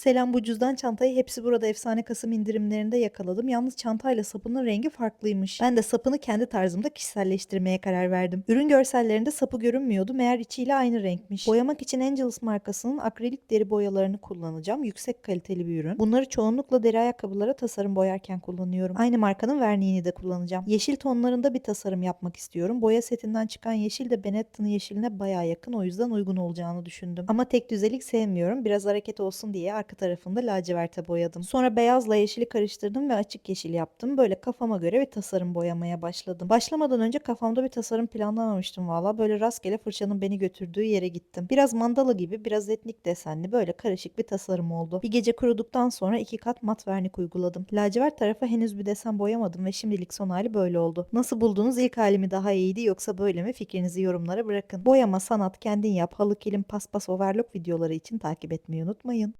Selam bu cüzdan çantayı hepsi burada efsane Kasım indirimlerinde yakaladım. Yalnız çantayla sapının rengi farklıymış. Ben de sapını kendi tarzımda kişiselleştirmeye karar verdim. Ürün görsellerinde sapı görünmüyordu. Meğer içiyle aynı renkmiş. Boyamak için Angelus markasının akrilik deri boyalarını kullanacağım. Yüksek kaliteli bir ürün. Bunları çoğunlukla deri ayakkabılara tasarım boyarken kullanıyorum. Aynı markanın verniğini de kullanacağım. Yeşil tonlarında bir tasarım yapmak istiyorum. Boya setinden çıkan yeşil de Benetton yeşiline baya yakın o yüzden uygun olacağını düşündüm. Ama tek düzelik sevmiyorum. Biraz hareket olsun diye arka tarafında laciverte boyadım. Sonra beyazla yeşili karıştırdım ve açık yeşil yaptım. Böyle kafama göre bir tasarım boyamaya başladım. Başlamadan önce kafamda bir tasarım planlamamıştım valla. Böyle rastgele fırçanın beni götürdüğü yere gittim. Biraz mandala gibi biraz etnik desenli böyle karışık bir tasarım oldu. Bir gece kuruduktan sonra iki kat mat vernik uyguladım. Lacivert tarafa henüz bir desen boyamadım ve şimdilik son hali böyle oldu. Nasıl buldunuz? İlk halimi daha iyiydi yoksa böyle mi? Fikrinizi yorumlara bırakın. Boyama, sanat, kendin yap, halı, kilim, paspas, overlock videoları için takip etmeyi unutmayın.